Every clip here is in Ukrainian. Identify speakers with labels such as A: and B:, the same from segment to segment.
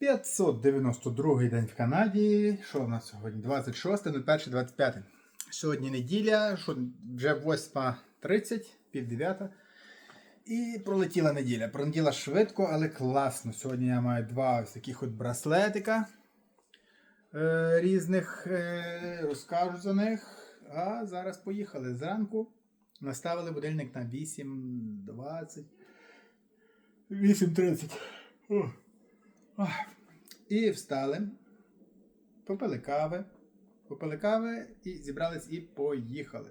A: 592 день в Канаді. Що в нас сьогодні? 26, 01, 25. Сьогодні неділя, вже 8.30, пів 9. І пролетіла неділя. Пролетіла швидко, але класно. Сьогодні я маю два ось таких от браслетика е, різних. Е, розкажу за них. А зараз поїхали. Зранку наставили будильник на 8.20. 8.30. О. Ох. І встали, попили кави, попили кави і зібрались і поїхали.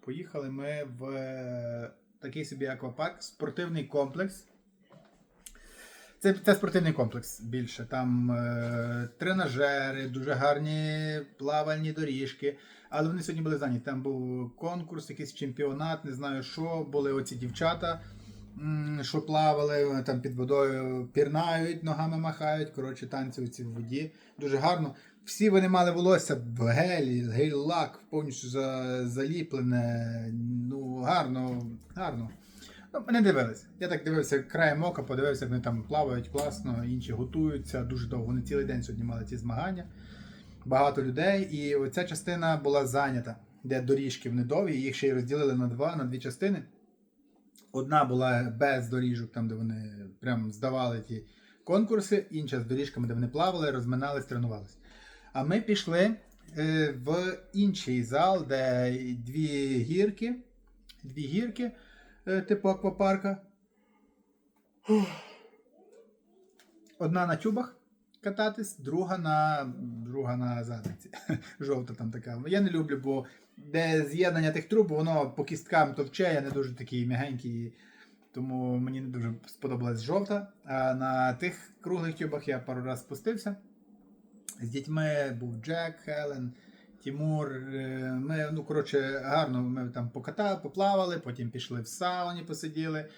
A: Поїхали ми в е, такий собі аквапарк, спортивний комплекс. Це, це спортивний комплекс більше. Там е, тренажери, дуже гарні плавальні доріжки. Але вони сьогодні були зайняті. Там був конкурс, якийсь чемпіонат, не знаю що. Були оці дівчата, що плавали, там під водою пірнають, ногами махають. Коротше, танці ці в воді. Дуже гарно. Всі вони мали волосся в гелі, гель-лак, повністю за, заліплене. Ну, гарно, гарно. Ну, мене дивилися. Я так дивився краєм ока, подивився, вони там плавають класно, інші готуються дуже довго. Вони цілий день сьогодні мали ці змагання. Багато людей. І оця частина була зайнята, де доріжки вони довгі, їх ще й розділили на два, на дві частини. Одна була без доріжок, там, де вони прям здавали ті конкурси, інша з доріжками, де вони плавали, розминались, тренувались. А ми пішли е, в інший зал, де дві гірки, дві гірки, е, типу аквапарка. Одна на тюбах кататись, друга на друга на задниці. Жовта там така. Я не люблю, бо де з'єднання тих труб, воно по кісткам товче, я не дуже такий м'ягенький. Тому мені не дуже сподобалась жовта. А на тих круглих тюбах я пару разів спустився. З дітьми був Джек, Хелен, Тімур. Е, Ми, ну, коротше, гарно ми там покатали, поплавали, потім пішли в сауні, посиділи,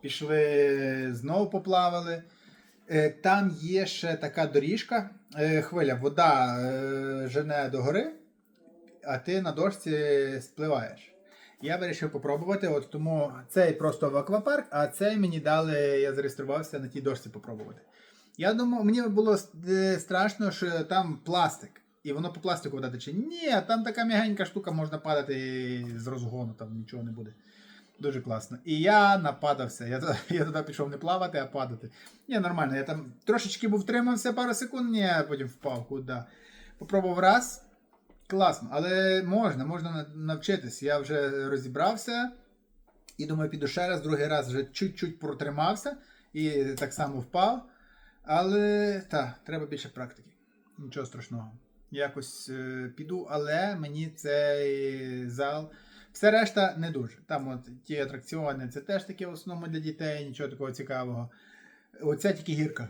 A: пішли знову поплавали. Е, Там є ще така доріжка, е, хвиля, вода е, жене до гори, а ти на дошці спливаєш. Я вирішив попробувати, от тому цей просто в аквапарк, а цей мені дали, я зареєструвався на тій дошці попробувати. Я думав, мені було страшно, що там пластик. І воно по пластику вода тече. Ні, там така м'ягенька штука, можна падати з розгону, там нічого не буде. Дуже класно. І я нападався. Я, туди- я туди пішов не плавати, а падати. Ні, нормально. Я там трошечки був втримався пару секунд, ні, потім впав куди. Попробував раз. Класно, але можна, можна на- навчитись. Я вже розібрався. І думаю, піду ще раз, другий раз вже чуть-чуть протримався і так само впав. Але так, треба більше практики. Нічого страшного. Якось е, піду, але мені цей зал. Все решта не дуже. Там от ті атракціони, це теж таке в основному для дітей, нічого такого цікавого. Оця тільки гірка.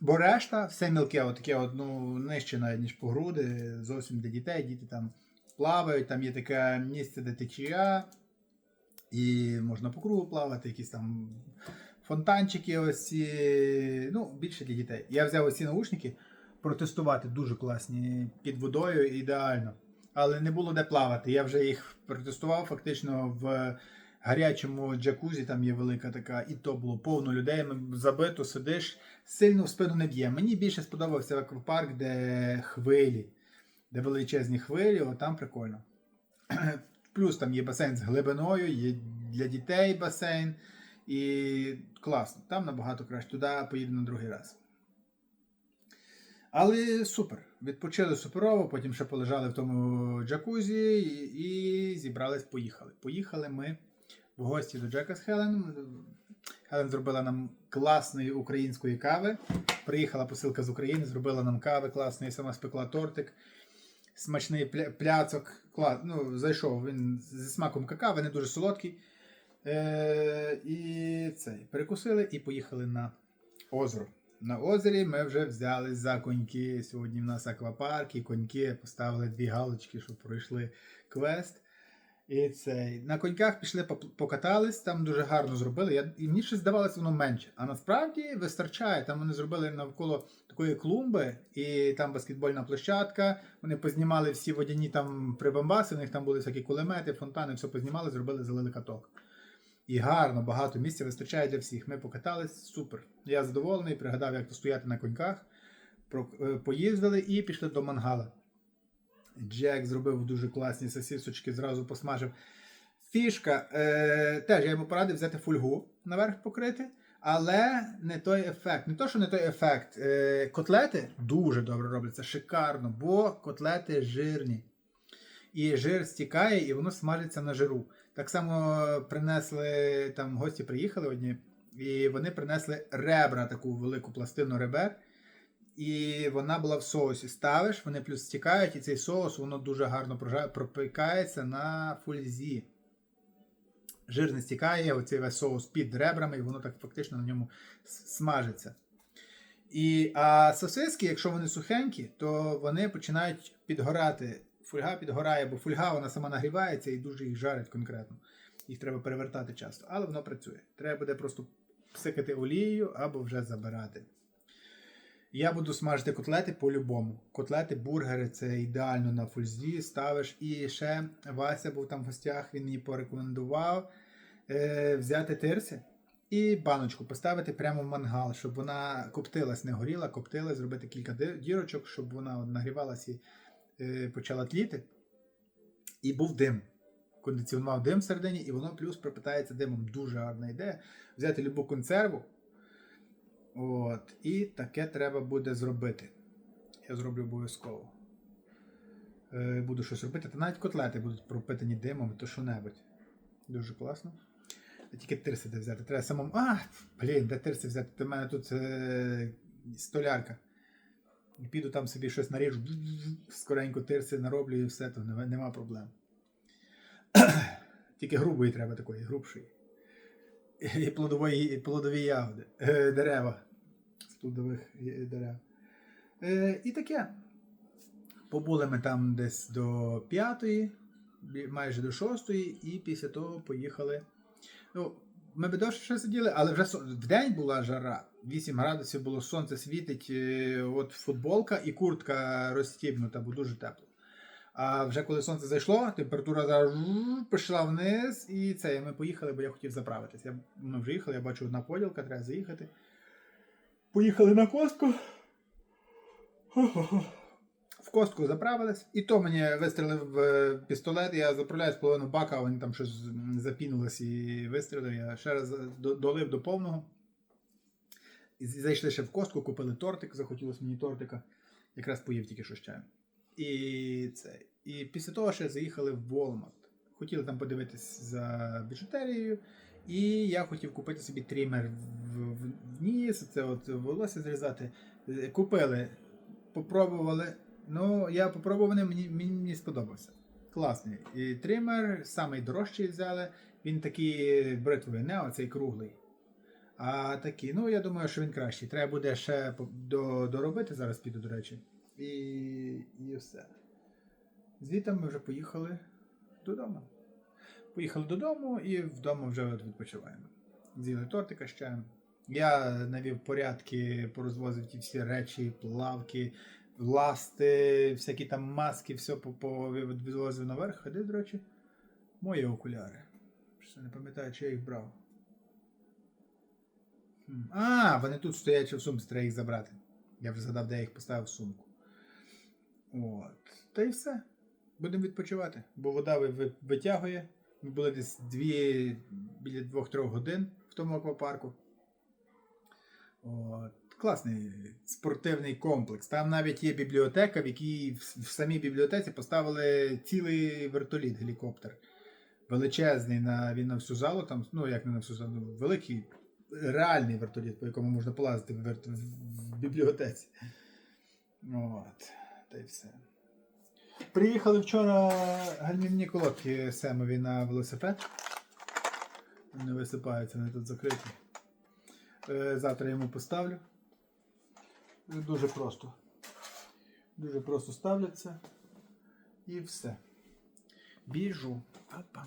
A: Бо решта, все мілке, от таке от, ну, нижче навіть, ніж по груди, зовсім для дітей. Діти там плавають, там є таке місце, де течія, і можна по кругу плавати, якісь там фонтанчики, ось ці, ну, більше для дітей. Я взяв ці наушники протестувати, дуже класні, під водою ідеально. Але не було де плавати. Я вже їх протестував фактично в гарячому джакузі, там є велика така, і то було повно людей, забито, сидиш, сильно в спину не б'є. Мені більше сподобався аквапарк, де хвилі, де величезні хвилі, от там прикольно. Плюс там є басейн з глибиною, є для дітей басейн. І класно, там набагато краще. Туди поїду на другий раз. Але супер. Відпочили суперово, потім ще полежали в тому джакузі і, і зібрались, поїхали. Поїхали ми в гості до Джека з Хелен. Хелен зробила нам класної української кави. Приїхала посилка з України, зробила нам кави класної, сама спекла тортик. Смачний пля- пляцок. Клас, ну, зайшов він зі смаком какао, не дуже солодкий. Е, і цей, перекусили і поїхали на озеро. На озері ми вже взялись за коньки. Сьогодні в нас аквапарк і коньки поставили дві галочки, щоб пройшли квест. І цей. На коньках пішли покатались, там дуже гарно зробили. Я, і мені щось здавалося воно менше. А насправді вистачає. Там вони зробили навколо такої клумби, і там баскетбольна площадка. Вони познімали всі водяні там прибамбаси, у них там були всякі кулемети, фонтани, все познімали, зробили, залили каток. І гарно, багато місця вистачає для всіх. Ми покатались, супер. Я задоволений, пригадав, як то стояти на коньках. Е, Поїздили і пішли до мангала. Джек зробив дуже класні сосисочки, зразу посмажив. Фішка, е, теж я йому порадив взяти фольгу наверх покрити, але не той ефект. Не то, що не той ефект. Е, котлети дуже добре робляться, шикарно, бо котлети жирні. І жир стікає, і воно смажиться на жиру. Так само принесли, там гості приїхали одні, і вони принесли ребра, таку велику пластину ребер. І вона була в соусі. Ставиш, вони плюс стікають, і цей соус воно дуже гарно пропікається на фользі. Жир не стікає, оцей весь соус під ребрами, і воно так фактично на ньому смажиться. І, а сосиски, якщо вони сухенькі, то вони починають підгорати. Фольга підгорає, бо фольга вона сама нагрівається і дуже їх жарить конкретно. Їх треба перевертати часто, але воно працює. Треба буде просто псикати олією або вже забирати. Я буду смажити котлети по-любому. Котлети, бургери це ідеально на фульзі ставиш. І ще Вася був там в гостях, він мені порекомендував е, взяти тирси і баночку поставити прямо в мангал, щоб вона коптилась, не горіла, коптилась, зробити кілька дірочок, щоб вона е, почала тліти. І був дим. Кондиціонував дим всередині, і воно плюс пропитається димом. Дуже гарна ідея. Взяти любу консерву. От, і таке треба буде зробити. Я зроблю обов'язково. Е, буду щось робити. Та навіть котлети будуть пропитані димом, то що-небудь. Дуже класно. Тільки тирси де взяти. Треба самому. А, блін, де тирси взяти? До мене тут е, столярка. Піду там собі щось наріжу, скоренько тирси нароблю і все, то нема, проблем. Тільки грубої треба такої, грубшої. І плодової, і плодові ягоди, е, дерева з плодових дерев. Е, і таке. Побули ми там десь до п'ятої, майже до шостої, і після того поїхали. Ну, ми би довше ще сиділи, але вже сон- вдень була жара. 8 градусів було, сонце світить, е, от футболка і куртка розстібнута, бо дуже тепло. А вже коли сонце зайшло, температура зараз пішла вниз, і це ми поїхали, бо я хотів заправитись. Я, ми вже їхали, я бачу одна поділка, треба заїхати. Поїхали на костку. Костку заправились, і то мені вистрілив е, пістолет, я заправляю з половину бака, вони там щось запінулось і вистрілив. Я ще раз долив до повного. І зайшли ще в костку, купили тортик, захотілося мені тортика. Якраз поїв тільки що чаєм. І це. І після того ще заїхали в Walmart. Хотіли там подивитись за біжутерією. І я хотів купити собі трімер в, в, в ніс, це от волосся зрізати. Е, Купили, попробували. Ну, я попробував, мені, мені сподобався. Класний. І тример, самий дорожчий взяли. Він такий бритвовий, не оцей круглий. А такий, ну я думаю, що він кращий. Треба буде ще до, доробити, зараз піду, до речі. І, і все. Звідти ми вже поїхали додому. Поїхали додому і вдома вже відпочиваємо. З'їли тортика ще. Я навів порядки, порозвозив ті всі речі, плавки, ласти, всякі там маски, все по- по- наверх. Де, до речі, мої окуляри. Що не пам'ятаю, чи я їх брав. А, вони тут стоять в сумці, треба їх забрати. Я вже згадав, де я їх поставив в сумку. От. Та й все. Будемо відпочивати, бо вода ви- ви- витягує. Ми були десь дві, біля 2-3 годин в тому аквапарку. От. Класний спортивний комплекс. Там навіть є бібліотека, в якій в, самій бібліотеці поставили цілий вертоліт, гелікоптер. Величезний на, він на всю залу, там, ну як не на всю залу, ну, великий реальний вертоліт, по якому можна полазити в, верт- в, бібліотеці. От. Та й все. Приїхали вчора гальмівні колодки Семові на велосипед. Вони висипаються, вони тут закриті. Е, Завтра йому поставлю. Дуже просто. Дуже просто ставляться. І все. Біжу. Папа.